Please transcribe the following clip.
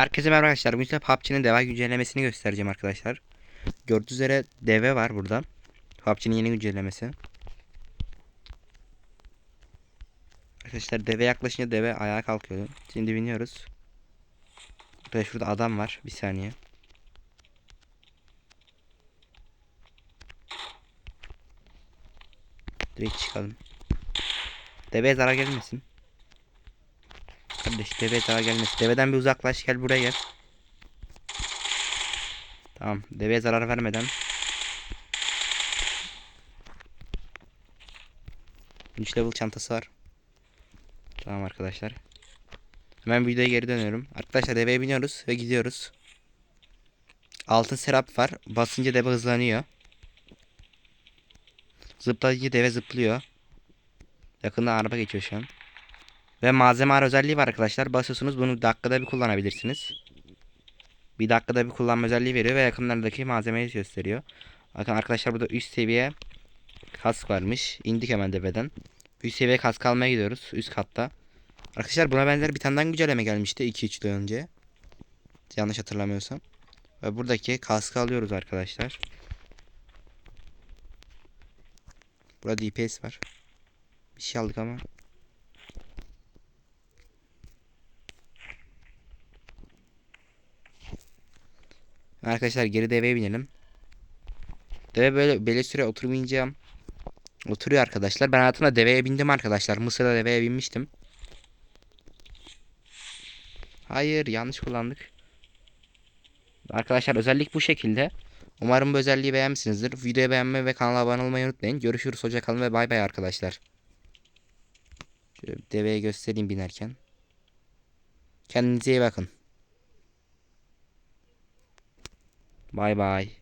Herkese merhaba arkadaşlar. Bugün size PUBG'nin deva güncellemesini göstereceğim arkadaşlar. Gördüğünüz üzere deve var burada. PUBG'nin yeni güncellemesi. Arkadaşlar deve yaklaşınca deve ayağa kalkıyor. Şimdi biniyoruz. Burada şurada adam var. Bir saniye. Direkt çıkalım. Deveye zarar gelmesin. Kardeş deveye zarar gelmesin. Deveden bir uzaklaş gel buraya gel. Tamam deveye zarar vermeden. 3 level çantası var. Tamam arkadaşlar. Hemen videoya geri dönüyorum. Arkadaşlar deveye biniyoruz ve gidiyoruz. Altın serap var. Basınca deve hızlanıyor. Zıplayınca deve zıplıyor. Yakında araba geçiyor şu an. Ve malzeme ar özelliği var arkadaşlar. Basıyorsunuz bunu dakikada bir kullanabilirsiniz. Bir dakikada bir kullanma özelliği veriyor ve yakınlardaki malzemeyi gösteriyor. Bakın arkadaşlar burada üst seviye kask varmış. İndik hemen tepeden. Üst seviye kask almaya gidiyoruz. Üst katta. Arkadaşlar buna benzer bir tane güncelleme gelmişti 2-3 yıl önce. Yanlış hatırlamıyorsam. Ve buradaki kaskı alıyoruz arkadaşlar. Burada DPS var. Bir şey aldık ama. Arkadaşlar geri deveye binelim. Deve böyle belli süre oturmayacağım. Oturuyor arkadaşlar. Ben hayatımda deveye bindim arkadaşlar. Mısır'da deveye binmiştim. Hayır yanlış kullandık. Arkadaşlar özellik bu şekilde. Umarım bu özelliği beğenmişsinizdir. Videoyu beğenmeyi ve kanala abone olmayı unutmayın. Görüşürüz. Hoşça kalın ve bay bay arkadaşlar. Şöyle deveye göstereyim binerken. Kendinize iyi bakın. Bay bay.